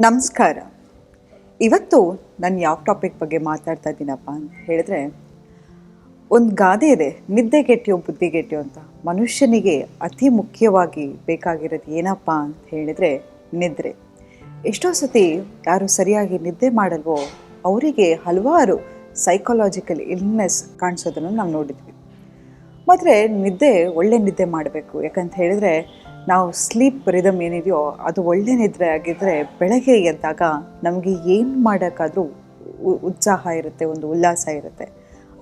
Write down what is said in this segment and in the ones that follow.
ನಮಸ್ಕಾರ. ಇವತ್ತು ನಾನು ಯಾವ ಟಾಪಿಕ್ ಬಗ್ಗೆ ಮಾತಾಡ್ತಾ ಇದ್ದೀನಪ್ಪ ಅಂತ ಹೇಳಿದ್ರೆ, ಒಂದು ಗಾದೆ ಇದೆ, ನಿದ್ದೆ ಗೆಟ್ಟಿಯೋ ಬುದ್ಧಿ ಗೆಟ್ಟಿಯೋ ಅಂತ. ಮನುಷ್ಯನಿಗೆ ಅತಿ ಮುಖ್ಯವಾಗಿ ಬೇಕಾಗಿರೋದು ಏನಪ್ಪ ಅಂತ ಹೇಳಿದರೆ, ನಿದ್ರೆ. ಎಷ್ಟೋ ಸತಿ ಯಾರು ಸರಿಯಾಗಿ ನಿದ್ದೆ ಮಾಡಲ್ವೋ, ಅವರಿಗೆ ಹಲವಾರು ಸೈಕಾಲಜಿಕಲ್ ಇಲ್ನೆಸ್ ಕಾಣಿಸೋದನ್ನು ನಾವು ನೋಡಿದ್ವಿ. ಮಾತ್ರ ನಿದ್ದೆ ಒಳ್ಳೆ ನಿದ್ದೆ ಮಾಡಬೇಕು. ಯಾಕಂತ ಹೇಳಿದರೆ ನಾವು ಸ್ಲೀಪ್ ರಿದಮ್ ಏನಿದೆಯೋ ಅದು ಒಳ್ಳೆ ನಿದ್ರೆ ಆಗಿದ್ದರೆ ಬೆಳಗ್ಗೆ ಎದ್ದಾಗ ನಮಗೆ ಏನು ಮಾಡೋಕ್ಕಾದರೂ ಉತ್ಸಾಹ ಇರುತ್ತೆ, ಒಂದು ಉಲ್ಲಾಸ ಇರುತ್ತೆ.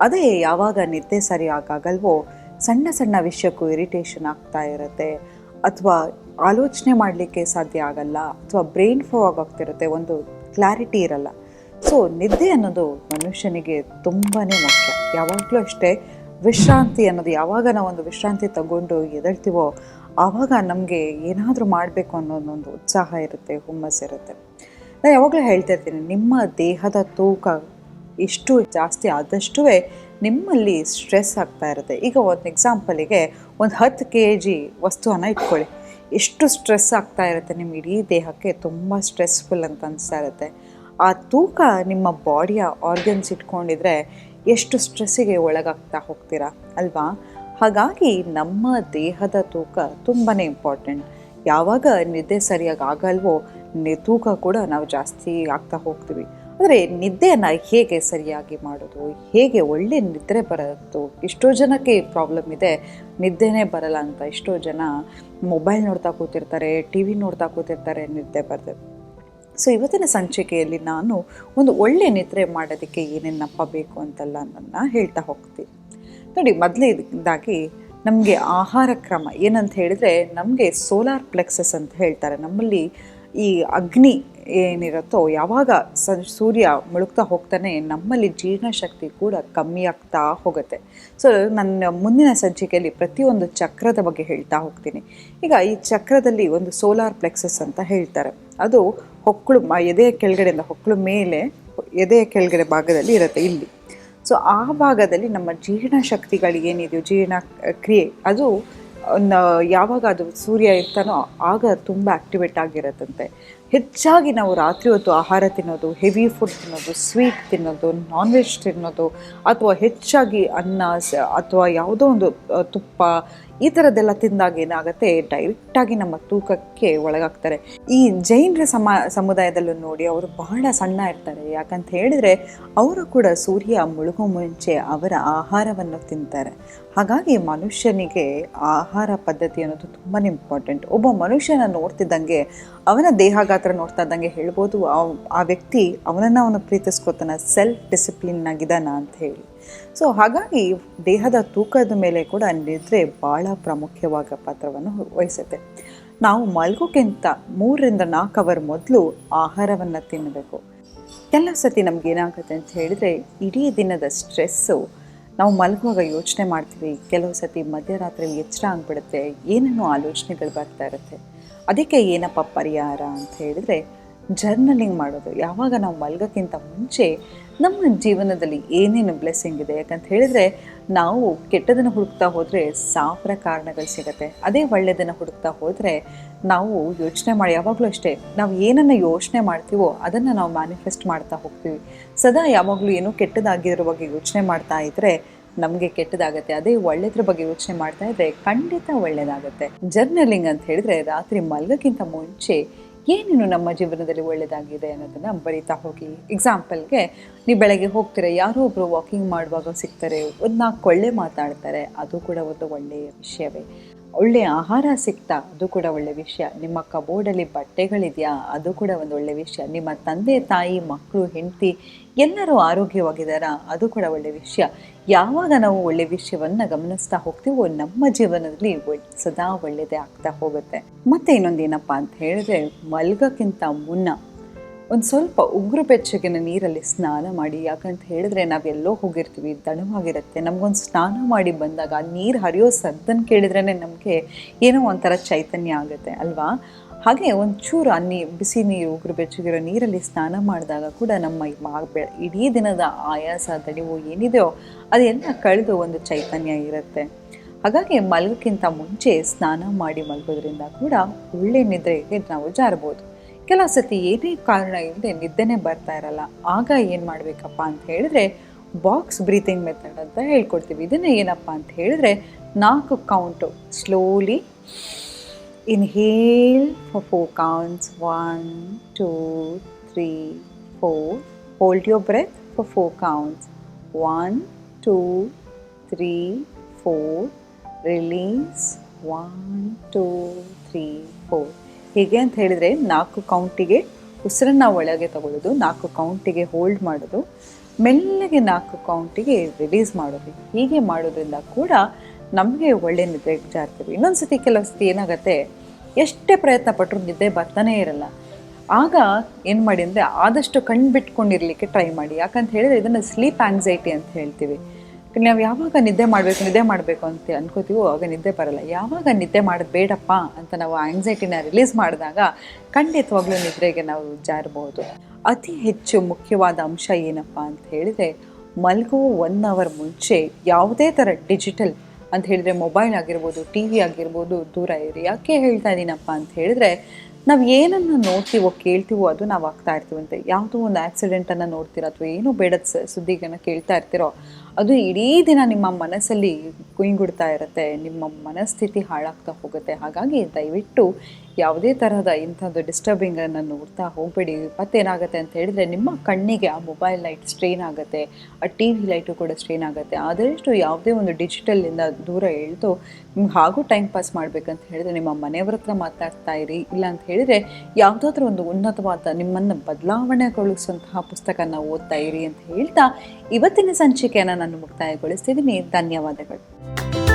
ಅದೇ ಯಾವಾಗ ನಿದ್ದೆ ಸರಿಯಾಗಲ್ವೋ ಸಣ್ಣ ಸಣ್ಣ ವಿಷಯಕ್ಕೂ ಇರಿಟೇಷನ್ ಆಗ್ತಾ ಇರುತ್ತೆ. ಅಥವಾ ಆಲೋಚನೆ ಮಾಡಲಿಕ್ಕೆ ಸಾಧ್ಯ ಆಗಲ್ಲ, ಅಥವಾ ಬ್ರೈನ್ ಫಾಗ್ ಆಗ್ತಿರುತ್ತೆ ಒಂದು ಕ್ಲಾರಿಟಿ ಇರಲ್ಲ. ಸೊ ನಿದ್ದೆ ಅನ್ನೋದು ಮನುಷ್ಯನಿಗೆ ತುಂಬಾ ಮುಖ್ಯ. ಯಾವಾಗಲೂ ಅಷ್ಟೇ ವಿಶ್ರಾಂತಿ ಅನ್ನೋದು ಯಾವಾಗ ನಾವು ಒಂದು ವಿಶ್ರಾಂತಿ ತಗೊಂಡು ಎದಳ್ತೀವೋ ಆವಾಗ ನಮಗೆ ಏನಾದರೂ ಮಾಡಬೇಕು ಅನ್ನೋದೊಂದು ಉತ್ಸಾಹ ಇರುತ್ತೆ ಹುಮ್ಮಸ್ಸಿರುತ್ತೆ ನಾನು ಯಾವಾಗಲೂ ಹೇಳ್ತಾ ಇರ್ತೀನಿ, ನಿಮ್ಮ ದೇಹದ ತೂಕ ಎಷ್ಟು ಜಾಸ್ತಿ ಆದಷ್ಟು ನಿಮ್ಮಲ್ಲಿ ಸ್ಟ್ರೆಸ್ ಆಗ್ತಾ ಇರುತ್ತೆ. ಈಗ ಒಂದು ಎಕ್ಸಾಂಪಲಿಗೆ ಒಂದು ಹತ್ತು ಕೆ ಜಿ ವಸ್ತುವನ್ನು ಇಟ್ಕೊಳ್ಳಿ. ಎಷ್ಟು ಸ್ಟ್ರೆಸ್ ಆಗ್ತಾ ಇರುತ್ತೆ ನಿಮ್ಮ ಇಡೀ ದೇಹಕ್ಕೆ, ತುಂಬ ಸ್ಟ್ರೆಸ್ಫುಲ್ ಅಂತ ಅನಿಸ್ತಾ ಇರುತ್ತೆ. ಆ ತೂಕ ನಿಮ್ಮ ಬಾಡಿಯ ಆರ್ಗನ್ಸ್ ಇಟ್ಕೊಂಡಿದ್ರೆ ಎಷ್ಟು ಸ್ಟ್ರೆಸ್ಸಿಗೆ ಒಳಗಾಗ್ತಾ ಹೋಗ್ತೀರಾ? ಅಲ್ವಾ? ಹಾಗಾಗಿ ನಮ್ಮ ದೇಹದ ತೂಕ ತುಂಬಾ ಇಂಪಾರ್ಟೆಂಟ್ ಯಾವಾಗ ನಿದ್ದೆ ಸರಿಯಾಗಿ ಆಗಲ್ವೋ ತೂಕ ಕೂಡ ನಾವು ಜಾಸ್ತಿ ಆಗ್ತಾ ಹೋಗ್ತೀವಿ. ಆದರೆ ನಿದ್ದೆಯನ್ನು ಹೇಗೆ ಸರಿಯಾಗಿ ಮಾಡೋದು, ಹೇಗೆ ಒಳ್ಳೆ ನಿದ್ರೆ ಬರೋದು, ಎಷ್ಟೋ ಜನಕ್ಕೆ ಪ್ರಾಬ್ಲಮ್ ಇದೆ, ನಿದ್ದೆನೇ ಬರಲ್ಲ ಅಂತ ಎಷ್ಟೋ ಜನ ಮೊಬೈಲ್ ನೋಡ್ತಾ ಕೂತಿರ್ತಾರೆ ಟಿ ವಿ ನೋಡ್ತಾ ಕೂತಿರ್ತಾರೆ, ನಿದ್ದೆ ಬರದೆ. ಸೊ ಇವತ್ತಿನ ಸಂಚಿಕೆಯಲ್ಲಿ ನಾನು ಒಂದು ಒಳ್ಳೆ ನಿದ್ರೆ ಮಾಡೋದಕ್ಕೆ ಏನೇನಪ್ಪ ಬೇಕು ಅಂತೆಲ್ಲ ನನ್ನ ಹೇಳ್ತಾ ಹೋಗ್ತೀನಿ. ನೋಡಿ ಮೊದಲನೇದಾಗಿ ನಮಗೆ ಆಹಾರ ಕ್ರಮ ಏನಂತ ಹೇಳಿದರೆ ನಮಗೆ ಸೋಲಾರ್ ಪ್ಲೆಕ್ಸಸ್ ಅಂತ ಹೇಳ್ತಾರೆ. ನಮ್ಮಲ್ಲಿ ಈ ಅಗ್ನಿ ಏನಿರುತ್ತೋ, ಯಾವಾಗ ಸ ಸೂರ್ಯ ಮುಳುಗ್ತಾ ಹೋಗ್ತಾನೆ, ನಮ್ಮಲ್ಲಿ ಜೀರ್ಣಶಕ್ತಿ ಕೂಡ ಕಮ್ಮಿ ಆಗ್ತಾ ಹೋಗುತ್ತೆ. ಸೊ ನನ್ನ ಮುಂದಿನ ಸಂಚಿಕೆಯಲ್ಲಿ ಪ್ರತಿಯೊಂದು ಚಕ್ರದ ಬಗ್ಗೆ ಹೇಳ್ತಾ ಹೋಗ್ತೀನಿ. ಈಗ ಈ ಚಕ್ರದಲ್ಲಿ ಒಂದು ಸೋಲಾರ್ ಪ್ಲೆಕ್ಸಸ್ ಅಂತ ಹೇಳ್ತಾರೆ. ಅದು ಹೊಕ್ಕಳು ಎದೆಯ ಕೆಳಗಡೆಯಿಂದ ಹೊಕ್ಕಳು ಮೇಲೆ ಎದೆಯ ಕೆಳಗಡೆ ಭಾಗದಲ್ಲಿ ಇರುತ್ತೆ ಇಲ್ಲಿ. ಸೊ ಆ ಭಾಗದಲ್ಲಿ ನಮ್ಮ ಜೀರ್ಣಶಕ್ತಿಗಳು ಏನಿದೆಯೋ, ಜೀರ್ಣ ಕ್ರಿಯೆ, ಅದು ಯಾವಾಗ ಅದು ಸೂರ್ಯ ಇರ್ತಾನೋ ಆಗ ತುಂಬ ಆ್ಯಕ್ಟಿವೇಟ್ ಆಗಿರುತ್ತಂತೆ. ಹೆಚ್ಚಾಗಿ ನಾವು ರಾತ್ರಿ ಹೊತ್ತು ಆಹಾರ ತಿನ್ನೋದು ಹೆವಿ ಫುಡ್ ತಿನ್ನೋದು ಸ್ವೀಟ್ ತಿನ್ನೋದು ನಾನ್ ವೆಜ್ ತಿನ್ನೋದು, ಅಥವಾ ಹೆಚ್ಚಾಗಿ ಅನ್ನ ಅಥವಾ ಯಾವುದೋ ಒಂದು ತುಪ್ಪ ಈ ಥರದ್ದೆಲ್ಲ ತಿಂದಾಗ ಏನಾಗುತ್ತೆ? ಡೈರೆಕ್ಟಾಗಿ ನಮ್ಮ ತೂಕಕ್ಕೆ ಒಳಗಾಗ್ತಾರೆ. ಈ ಜೈನರ ಸಮ, ಸಮುದಾಯದಲ್ಲೂ ನೋಡಿ ಅವರು ಬಹಳ ಸಣ್ಣ ಇರ್ತಾರೆ. ಯಾಕಂತ ಹೇಳಿದರೆ ಅವರು ಕೂಡ ಸೂರ್ಯ ಮುಳುಗೋ ಮುಂಚೆ ಅವರ ಆಹಾರವನ್ನು ತಿಂತಾರೆ. ಹಾಗಾಗಿ ಮನುಷ್ಯನಿಗೆ ಆಹಾರ ಪದ್ಧತಿ ಅನ್ನೋದು ತುಂಬಾ ಇಂಪಾರ್ಟೆಂಟ್ ಒಬ್ಬ ಮನುಷ್ಯನ ನೋಡ್ತಿದ್ದಂಗೆ ಅವನ ದೇಹ ಗಾತ್ರ ನೋಡ್ತಾ ಇದ್ದಂಗೆ ಹೇಳ್ಬೋದು, ಆ- ವ್ಯಕ್ತಿ ಅವನನ್ನು ಅವನು ಪ್ರೀತಿಸ್ಕೋತಾನ ಸೆಲ್ಫ್ ಡಿಸಿಪ್ಲಿನ್ನಾಗಿದ್ದಾನ ಅಂತ ಹೇಳಿ. ಸೊ ಹಾಗಾಗಿ ದೇಹದ ತೂಕದ ಮೇಲೆ ಕೂಡ ನಿದ್ರೆ ಭಾಳ ಪ್ರಾಮುಖ್ಯವಾದ ಪಾತ್ರವನ್ನು ವಹಿಸುತ್ತೆ. ನಾವು ಮಲ್ಗೋಕ್ಕಿಂತ ಮೂರರಿಂದ ನಾಲ್ಕು ಅವರ್ ಮೊದಲು ಆಹಾರವನ್ನು ತಿನ್ನಬೇಕು. ಕೆಲವು ಸತಿ ನಮ್ಗೆ ಏನಾಗುತ್ತೆ ಅಂತ ಹೇಳಿದರೆ, ಇಡೀ ದಿನದ ಸ್ಟ್ರೆಸ್ಸು ನಾವು ಮಲಗುವಾಗ ಯೋಚನೆ ಮಾಡ್ತೀವಿ. ಕೆಲವು ಸತಿ ಮಧ್ಯರಾತ್ರಿಯಲ್ಲಿ ಎಚ್ಚರ ಆಗಿಬಿಡುತ್ತೆ. ಏನೇನೋ ಆಲೋಚನೆಗಳು ಬರ್ತಾ ಇರುತ್ತೆ. ಅದಕ್ಕೆ ಏನಪ್ಪ ಪರಿಹಾರ ಅಂತ ಹೇಳಿದರೆ ಜರ್ನಲಿಂಗ್ ಮಾಡೋದು. ಯಾವಾಗ ನಾವು ಮಲ್ಗೋಕ್ಕಿಂತ ಮುಂಚೆ ನಮ್ಮ ಜೀವನದಲ್ಲಿ ಏನೇನು ಬ್ಲೆಸ್ಸಿಂಗ್ ಇದೆ ಯಾಕಂತ ಹೇಳಿದರೆ ನಾವು ಕೆಟ್ಟದನ್ನು ಹುಡುಕ್ತಾ ಹೋದರೆ ಸಾವಿರ ಕಾರಣಗಳು ಸಿಗುತ್ತೆ. ಅದೇ ಒಳ್ಳೆಯದನ್ನು ಹುಡುಕ್ತಾ ಹೋದರೆ ನಾವು ಯೋಚನೆ ಮಾಡಿ ಯಾವಾಗಲೂ ಅಷ್ಟೇ ನಾವು ಏನನ್ನು ಯೋಚನೆ ಮಾಡ್ತೀವೋ ಅದನ್ನು ನಾವು ಮ್ಯಾನಿಫೆಸ್ಟ್ ಮಾಡ್ತಾ ಹೋಗ್ತೀವಿ. ಸದಾ ಯಾವಾಗಲೂ ಏನೋ ಕೆಟ್ಟದಾಗಿರೋ ಬಗ್ಗೆ ಯೋಚನೆ ಮಾಡ್ತಾ ಇದ್ದರೆ ನಮಗೆ ಕೆಟ್ಟದಾಗತ್ತೆ, ಅದೇ ಒಳ್ಳೆದ್ರ ಬಗ್ಗೆ ಯೋಚನೆ ಮಾಡ್ತಾ ಇದ್ರೆ ಖಂಡಿತ ಒಳ್ಳೇದಾಗತ್ತೆ. ಜರ್ನಲಿಂಗ್ ಅಂತ ಹೇಳಿದ್ರೆ ರಾತ್ರಿ ಮಲಗಕ್ಕಿಂತ ಮುಂಚೆ ಏನೇನು ನಮ್ಮ ಜೀವನದಲ್ಲಿ ಒಳ್ಳೆಯದಾಗಿದೆ ಅನ್ನೋದನ್ನು ಬರಿತಾ ಹೋಗಿ. ಎಕ್ಸಾಂಪಲ್ಗೆ ನೀವು ಬೆಳಗ್ಗೆ ಹೋಗ್ತೀರಾ, ಯಾರೋ ಒಬ್ಬರು ವಾಕಿಂಗ್ ಮಾಡುವಾಗ ಸಿಗ್ತಾರೆ, ಒಂದು ನಾಲ್ಕು ಒಳ್ಳೆ ಮಾತಾಡ್ತಾರೆ, ಅದು ಕೂಡ ಒಂದು ಒಳ್ಳೆಯ ವಿಷಯವೇ. ಒಳ್ಳೆಯ ಆಹಾರ ಸಿಗ್ತಾ, ಅದು ಕೂಡ ಒಳ್ಳೆ ವಿಷಯ. ನಿಮ್ಮ ಕಬೋರ್ಡಲ್ಲಿ ಬಟ್ಟೆಗಳಿದೆಯಾ, ಅದು ಕೂಡ ಒಂದು ಒಳ್ಳೆ ವಿಷಯ. ನಿಮ್ಮ ತಂದೆ, ತಾಯಿ ಮಕ್ಕಳು ಹೆಂಡತಿ, ಎಲ್ಲರೂ ಆರೋಗ್ಯವಾಗಿದ್ದಾರಾ, ಅದು ಕೂಡ ಒಳ್ಳೆ ವಿಷಯ. ಯಾವಾಗ ನಾವು ಒಳ್ಳೆ ವಿಷಯವನ್ನು ಗಮನಿಸ್ತಾ ಹೋಗ್ತೀವೋ, ನಮ್ಮ ಜೀವನದಲ್ಲಿ ಸದಾ ಒಳ್ಳೆಯದೇ ಆಗ್ತಾ ಹೋಗುತ್ತೆ. ಮತ್ತೆ ಇನ್ನೊಂದು ಏನಪ್ಪ ಅಂತ ಹೇಳಿದ್ರೆ, ಮಲ್ಗಕ್ಕಿಂತ ಮುನ್ನ ಒಂದು ಸ್ವಲ್ಪ ಉಗುರು ಬೆಚ್ಚಗಿನ ನೀರಲ್ಲಿ ಸ್ನಾನ ಮಾಡಿ, ಯಾಕಂತ ಹೇಳಿದ್ರೆ ನಾವೆಲ್ಲೋ ಹೋಗಿರ್ತೀವಿ ದಣವಾಗಿರುತ್ತೆ ನಮಗೊಂದು ಸ್ನಾನ ಮಾಡಿ ಬಂದಾಗ ನೀರು ಹರಿಯೋ ಸದ್ದನ್ನು ಕೇಳಿದ್ರೇ ನಮಗೆ ಏನೋ ಒಂಥರ ಚೈತನ್ಯ ಆಗುತ್ತೆ, ಅಲ್ವಾ? ಹಾಗೆ ಒಂಚೂರು ಆ ನೀ ಬಿಸಿ ನೀರು, ಉಗುರು ಬೆಚ್ಚಗಿರೋ ನೀರಲ್ಲಿ ಸ್ನಾನ ಮಾಡಿದಾಗ ಕೂಡ ನಮ್ಮ ಇಡೀ ದಿನದ ಆಯಾಸ ದಣಿವು ಏನಿದೆಯೋ ಅದೆಲ್ಲ ಕಳೆದು ಒಂದು ಚೈತನ್ಯ ಇರುತ್ತೆ. ಹಾಗಾಗಿ ಮಲಗಕ್ಕಿಂತ ಮುಂಚೆ ಸ್ನಾನ ಮಾಡಿ ಮಲಗೋದ್ರಿಂದ ಕೂಡ ಒಳ್ಳೆ ನಿದ್ರೆಗೆ ನಾವು ಜಾರಬಹುದು ಕೆಲವು ಸತಿ ಏನೇ ಕಾರಣ ಇಲ್ಲದೆ ನಿದ್ದೆನೇ ಬರ್ತಾ ಇರಲ್ಲ. ಆಗ ಏನು ಮಾಡಬೇಕಪ್ಪ ಅಂತ ಹೇಳಿದ್ರೆ ಬಾಕ್ಸ್ ಬ್ರೀತಿಂಗ್ ಮೆಥಡ್ ಅಂತ ಹೇಳ್ಕೊಡ್ತೀವಿ. ಇದನ್ನು ಏನಪ್ಪ ಅಂತ ಹೇಳಿದ್ರೆ ನಾಲ್ಕು count slowly inhale for four counts one two three four hold your breath for four counts one two three four release one two three four ಹೀಗೆ ಅಂತ ಹೇಳಿದರೆ ನಾಲ್ಕು ಕೌಂಟಿಗೆ ಉಸಿರನ್ನು ಒಳಗೆ ತಗೊಳ್ಳೋದು, ನಾಲ್ಕು ಕೌಂಟಿಗೆ ಹೋಲ್ಡ್ ಮಾಡೋದು, ಮೆಲ್ಲಗೆ ನಾಲ್ಕು ಕೌಂಟಿಗೆ ರಿಲೀಸ್ ಮಾಡೋದು. ಹೀಗೆ ಮಾಡೋದ್ರಿಂದ ಕೂಡ ನಮಗೆ ಒಳ್ಳೆ ನಿದ್ದೆ ಜಾರ್ತೀವಿ ಇನ್ನೊಂದು ಸತಿ ಕೆಲವು ಸತಿ ಏನಾಗುತ್ತೆ, ಎಷ್ಟೇ ಪ್ರಯತ್ನ ಪಟ್ಟರು ನಿದ್ದೆ ಬರ್ತಾನೇ ಇರಲ್ಲ. ಆಗ ಏನು ಮಾಡಿ ಅಂದರೆ ಆದಷ್ಟು ಕಣ್ಣು ಬಿಟ್ಕೊಂಡಿರಲಿಕ್ಕೆ ಟ್ರೈ ಮಾಡಿ. ಯಾಕಂತ ಹೇಳಿದ್ರೆ ಇದನ್ನು ಸ್ಲೀಪ್ ಆಂಗ್ಸೈಟಿ ಅಂತ ಹೇಳ್ತೀವಿ. ನಾವು ಯಾವಾಗ ನಿದ್ದೆ ಮಾಡಬೇಕು ನಿದ್ದೆ ಮಾಡಬೇಕು ಅಂತ ಅನ್ಕೋತೀವೋ ಆಗ ನಿದ್ದೆ ಬರಲ್ಲ. ಯಾವಾಗ ನಿದ್ದೆ ಮಾಡೋದು ಬೇಡಪ್ಪ ಅಂತ ನಾವು ಆಂಗ್ಸೈಟಿನ ರಿಲೀಸ್ ಮಾಡಿದಾಗ ಖಂಡಿತವಾಗ್ಲೂ ನಿದ್ರೆಗೆ ನಾವು ಜಾರಬಹುದು ಅತಿ ಹೆಚ್ಚು ಮುಖ್ಯವಾದ ಅಂಶ ಏನಪ್ಪ ಅಂತ ಹೇಳಿದರೆ ಮಲಗೋ ಒನ್ ಅವರ್ ಮುಂಚೆ ಯಾವುದೇ ಥರ ಡಿಜಿಟಲ್ ಅಂತ ಹೇಳಿದರೆ ಮೊಬೈಲ್ ಆಗಿರ್ಬೋದು ಟಿ ವಿ ಆಗಿರ್ಬೋದು ದೂರ ಇರಿ. ಯಾಕೆ ಹೇಳ್ತಾ ಇದ್ದೀನಪ್ಪ ಅಂತ ಹೇಳಿದ್ರೆ ನಾವು ಏನನ್ನು ನೋಡ್ತೀವೋ, ಕೇಳ್ತೀವೋ ಅದು ನಾವು ಆಗ್ತಾ ಇರ್ತೀವಂತೆ ಯಾವುದೋ ಒಂದು ಆ್ಯಕ್ಸಿಡೆಂಟನ್ನು ನೋಡ್ತೀರೋ ಅಥವಾ ಏನೂ ಬೇಡದ ಸ ಸುದ್ದಿಗಳನ್ನ ಕೇಳ್ತಾ ಇರ್ತೀರೋ ಅದು ಇಡೀ ದಿನ ನಿಮ್ಮ ಮನಸ್ಸಲ್ಲಿ ಕುಯ್ಗುಡ್ತಾ ಇರುತ್ತೆ, ನಿಮ್ಮ ಮನಸ್ಥಿತಿ ಹಾಳಾಗ್ತಾ ಹೋಗುತ್ತೆ. ಹಾಗಾಗಿ ದಯವಿಟ್ಟು ಯಾವುದೇ ತರಹದ ಇಂಥದ್ದು ಡಿಸ್ಟರ್ಬಿಂಗನ್ನು ನೋಡ್ತಾ ಹೋಗಬೇಡಿ. ಮತ್ತೇನಾಗುತ್ತೆ ಅಂತ ಹೇಳಿದರೆ ನಿಮ್ಮ ಕಣ್ಣಿಗೆ ಆ ಮೊಬೈಲ್ ಲೈಟ್ ಸ್ಟ್ರೈನ್ ಆಗುತ್ತೆ, ಆ ಟಿ ವಿ ಲೈಟು ಕೂಡ ಸ್ಟ್ರೈನ್ ಆಗುತ್ತೆ. ಆದಷ್ಟು ಯಾವುದೇ ಒಂದು ಡಿಜಿಟಲಿಂದ ದೂರ ಇಳಿದು ನಿಮ್ಗೆ ಹಾಗೂ ಟೈಮ್ ಪಾಸ್ ಮಾಡಬೇಕಂತ ಹೇಳಿದ್ರೆ ನಿಮ್ಮ ಮನೆಯವ್ರ ಹತ್ರ ಮಾತಾಡ್ತಾ ಇರಿ. ಇಲ್ಲ ಅಂತ ಹೇಳಿದರೆ ಯಾವುದಾದ್ರೂ ಒಂದು ಉನ್ನತವಾದ ನಿಮ್ಮನ್ನು ಬದಲಾವಣೆಗೊಳಿಸುವಂತಹ ಪುಸ್ತಕನ ಓದ್ತಾ ಇರಿ ಅಂತ ಹೇಳ್ತಾ ಇವತ್ತಿನ ಸಂಚಿಕೆಯನ್ನು ನಾನು ಮುಕ್ತಾಯಗೊಳಿಸ್ತಿದ್ದೀನಿ. ಧನ್ಯವಾದಗಳು.